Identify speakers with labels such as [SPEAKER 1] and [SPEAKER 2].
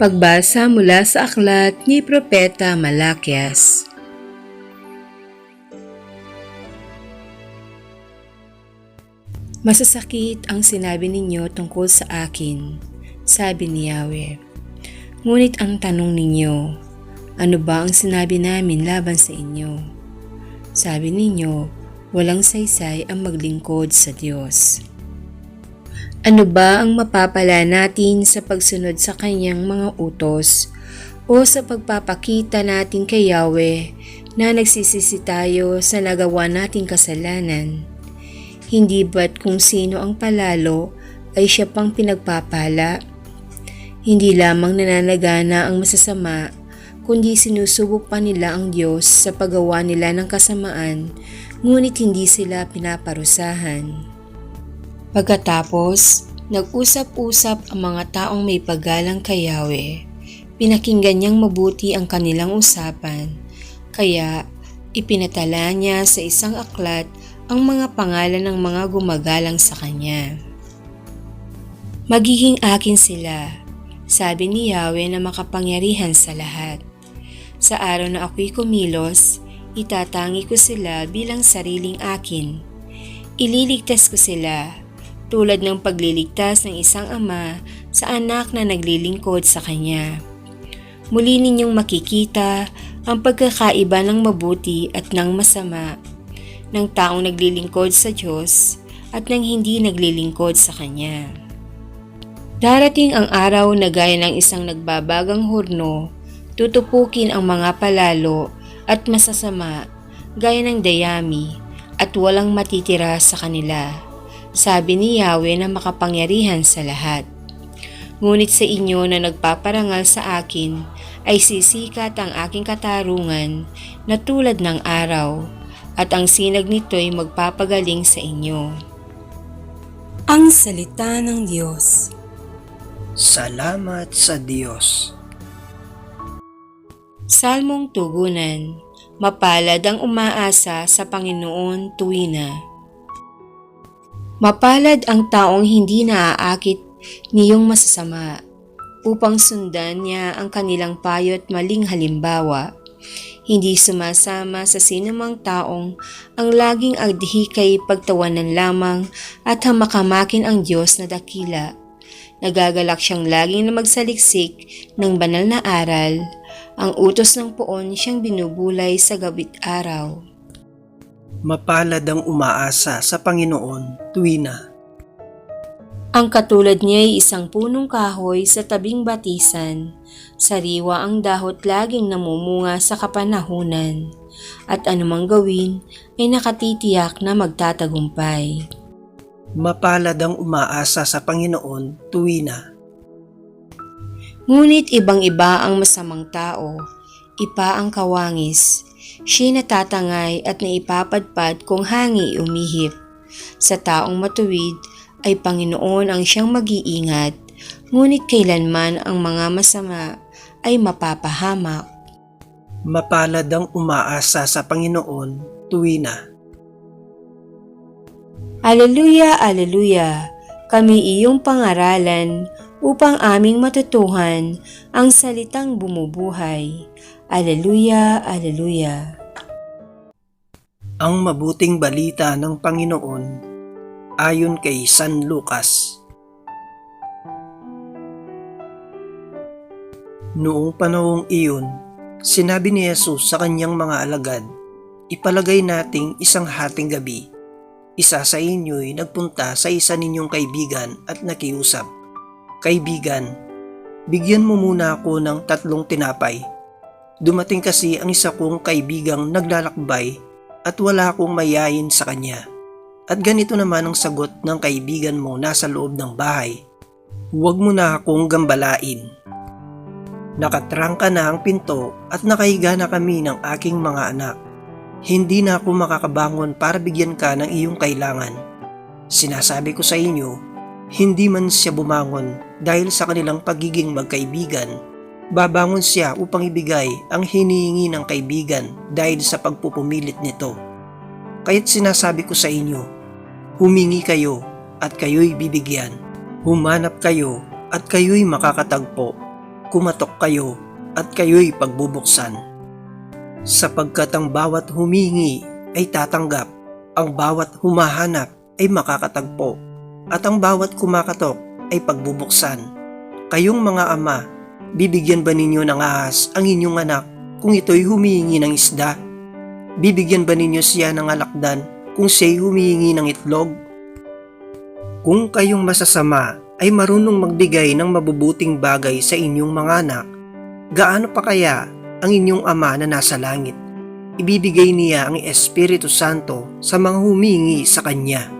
[SPEAKER 1] Pagbasa mula sa aklat ni Propeta Malakias. Masasakit ang sinabi ninyo tungkol sa akin, sabi ni Yahweh. Ngunit ang tanong ninyo, ano ba ang sinabi namin laban sa inyo? Sabi ninyo, walang saysay ang maglingkod sa Diyos. Ano ba ang mapapala natin sa pagsunod sa kanyang mga utos o sa pagpapakita natin kay Yahweh na nagsisisi tayo sa nagawa nating kasalanan? Hindi ba't kung sino ang palalo ay siya pang pinagpapala? Hindi lamang nananagana ang masasama, kundi sinusubok pa nila ang Diyos sa paggawa nila ng kasamaan, ngunit hindi sila pinaparusahan. Pagkatapos, nag-usap-usap ang mga taong may paggalang kay Yahweh. Pinakinggan niyang mabuti ang kanilang usapan, kaya ipinatala niya sa isang aklat ang mga pangalan ng mga gumagalang sa kanya. Magiging akin sila, sabi ni Yahweh na makapangyarihan sa lahat. Sa araw na ako'y kumilos, itatangi ko sila bilang sariling akin. Ililigtas ko sila, tulad ng pagliligtas ng isang ama sa anak na naglilingkod sa kanya. Muli ninyong makikita ang pagkakaiba ng mabuti at ng masama, ng taong naglilingkod sa Diyos at ng hindi naglilingkod sa Kanya. Darating ang araw na gaya ng isang nagbabagang hurno, tutupukin ang mga palalo at masasama gaya ng dayami at walang matitira sa kanila. Sabi ni Yahweh na makapangyarihan sa lahat. Ngunit sa inyo na nagpaparangal sa akin ay sisikat ang aking katarungan na tulad ng araw at ang sinag nito'y magpapagaling sa inyo. Ang Salita ng Diyos
[SPEAKER 2] Salamat sa Diyos.
[SPEAKER 1] Salmong Tugunan Mapalad ang umaasa sa Panginoon tuwina. Mapalad ang taong hindi naaakit niyong masasama upang sundan niya ang kanilang payo at maling halimbawa. Hindi sumasama sa sinumang taong ang laging agdihikay pagtawanan lamang at hamakamakin ang Diyos na dakila. Nagagalak siyang laging na magsaliksik ng banal na aral, ang utos ng poon siyang binubulay sa gabit araw.
[SPEAKER 2] Mapalad ang umaasa sa Panginoon tuwina.
[SPEAKER 1] Ang katulad niya ay isang punong kahoy sa tabing batisan. Sariwa ang dahot laging namumunga sa kapanahunan. At anumang gawin ay nakatitiyak na magtatagumpay.
[SPEAKER 2] Mapalad ang umaasa sa Panginoon tuwina.
[SPEAKER 1] Ngunit ibang-iba ang masamang tao, ipa ang kawangis, siya natatangay at naipapadpad kung hangi umihip. Sa taong matuwid ay Panginoon ang siyang mag-iingat, ngunit kailanman ang mga masama ay mapapahamak.
[SPEAKER 2] Mapalad ang umaasa sa Panginoon tuwina.
[SPEAKER 1] Aleluya, aleluya! Kami iyong pangaralan upang aming matutuhan ang salitang bumubuhay. Aleluya, aleluya!
[SPEAKER 2] Ang mabuting balita ng Panginoon ayon kay San Lucas. Noong panahong iyon, sinabi ni Jesus sa kanyang mga alagad, Ipalagay nating isang hating gabi. Isa sa inyo'y nagpunta sa isa ninyong kaibigan at nakiusap, Kaibigan, bigyan mo muna ako ng tatlong tinapay. Dumating kasi ang isa kong kaibigang naglalakbay at wala akong mayayin sa kanya. At ganito naman ang sagot ng kaibigan mo nasa loob ng bahay. Huwag mo na akong gambalain. Nakatrangka na ang pinto at nakahiga na kami ng aking mga anak. Hindi na ako makakabangon para bigyan ka ng iyong kailangan. Sinasabi ko sa inyo, hindi man siya bumangon dahil sa kanilang pagiging magkaibigan, babangon siya upang ibigay ang hinihingi ng kaibigan dahil sa pagpupumilit nito. Kaya't sinasabi ko sa inyo, humingi kayo at kayo'y bibigyan. Humanap kayo at kayo'y makakatagpo. kumatok kayo at kayo'y pagbubuksan. Sapagkat ang bawat humingi ay tatanggap, ang bawat humahanap ay makakatagpo, at ang bawat kumakatok ay pagbubuksan. Kayong mga ama, bibigyan ba ninyo ng ahas ang inyong anak kung ito'y humihingi ng isda? Bibigyan ba ninyo siya ng alakdan kung siya'y humihingi ng itlog? Kung kayong masasama ay marunong magbigay ng mabubuting bagay sa inyong mga anak, gaano pa kaya ang inyong ama na nasa langit? Ibibigay niya ang Espiritu Santo sa mga humingi sa Kanya.